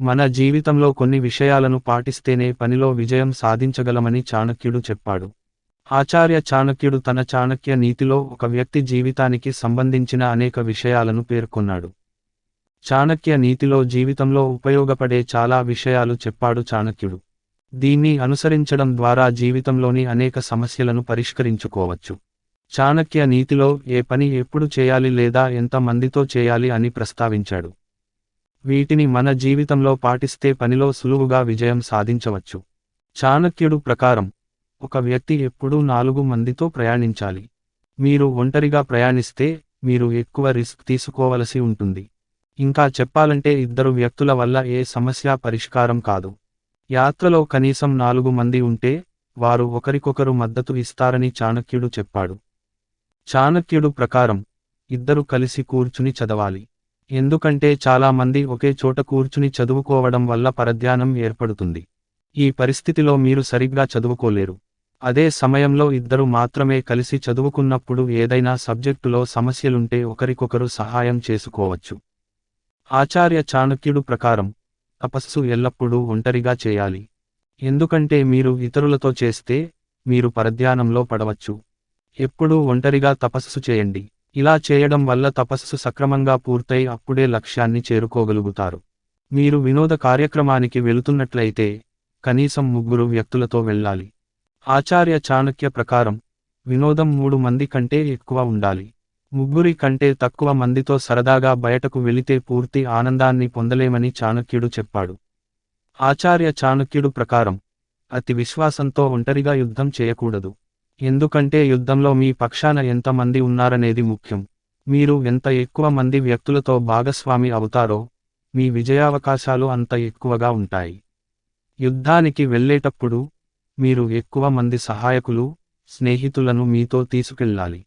మన జీవితంలో కొన్ని విషయాలను పాటిస్తేనే పనిలో విజయం సాధించగలమని చాణక్యుడు చెప్పాడు. ఆచార్య చాణక్యుడు తన చాణక్య నీతిలో ఒక వ్యక్తి జీవితానికి సంబంధించిన అనేక విషయాలను పేర్కొన్నాడు. చాణక్య నీతిలో జీవితంలో ఉపయోగపడే చాలా విషయాలు చెప్పాడు చాణక్యుడు. దీన్ని అనుసరించడం ద్వారా జీవితంలోని అనేక సమస్యలను పరిష్కరించుకోవచ్చు. చాణక్య నీతిలో ఏ పని ఎప్పుడు చేయాలి లేదా ఎంత మందితో చేయాలి అని ప్రస్తావించాడు. వీటిని మన జీవితంలో పాటిస్తే పనిలో సులువుగా విజయం సాధించవచ్చు. చాణక్యుడు ప్రకారం ఒక వ్యక్తి ఎప్పుడూ నాలుగు మందితో ప్రయాణించాలి. మీరు ఒంటరిగా ప్రయాణిస్తే మీరు ఎక్కువ రిస్క్ తీసుకోవలసి ఉంటుంది. ఇంకా చెప్పాలంటే ఇద్దరు వ్యక్తుల వల్ల ఏ సమస్య పరిష్కారం కాదు. యాత్రలో కనీసం నాలుగు మంది ఉంటే వారు ఒకరికొకరు మద్దతు ఇస్తారని చాణక్యుడు చెప్పాడు. చాణక్యుడు ప్రకారం ఇద్దరు కలిసి కూర్చుని చదవాలి. ఎందుకంటే చాలా మంది ఒకే చోట కూర్చుని చదువుకోవడం వల్ల పరధ్యానం ఏర్పడుతుంది. ఈ పరిస్థితిలో మీరు సరిగ్గా చదువుకోలేరు. అదే సమయంలో ఇద్దరు మాత్రమే కలిసి చదువుకున్నప్పుడు ఏదైనా సబ్జెక్టులో సమస్యలుంటే ఒకరికొకరు సహాయం చేసుకోవచ్చు. ఆచార్య చాణక్యుడు ప్రకారం తపస్సు ఎల్లప్పుడూ ఒంటరిగా చేయాలి. ఎందుకంటే మీరు ఇతరులతో చేస్తే మీరు పరధ్యానంలో పడవచ్చు. ఎప్పుడూ ఒంటరిగా తపస్సు చేయండి. ఇలా చేయడం వల్ల తపస్సు సక్రమంగా పూర్తయి అప్పుడే లక్ష్యాన్ని చేరుకోగలుగుతారు. మీరు వినోద కార్యక్రమానికి వెళుతున్నట్లయితే కనీసం ముగ్గురు వ్యక్తులతో వెళ్ళాలి. ఆచార్య చాణక్య ప్రకారం వినోదం మూడు మంది కంటే ఎక్కువ ఉండాలి. ముగ్గురి కంటే తక్కువ మందితో సరదాగా బయటకు వెళితే పూర్తి ఆనందాన్ని పొందలేమని చాణక్యుడు చెప్పాడు. ఆచార్య చాణక్యుడు ప్రకారం అతి విశ్వాసంతో ఒంటరిగా యుద్ధం చేయకూడదు. ఎందుకంటే యుద్ధంలో మీ పక్షాన ఎంత మంది ఉన్నారనేది ముఖ్యం. మీరు ఎంత ఎక్కువ మంది వ్యక్తులతో భాగస్వామి అవుతారో మీ విజయావకాశాలు అంత ఎక్కువగా ఉంటాయి. యుద్ధానికి వెళ్ళేటప్పుడు మీరు ఎక్కువ మంది సహాయకులు స్నేహితులను మీతో తీసుకెళ్ళాలి.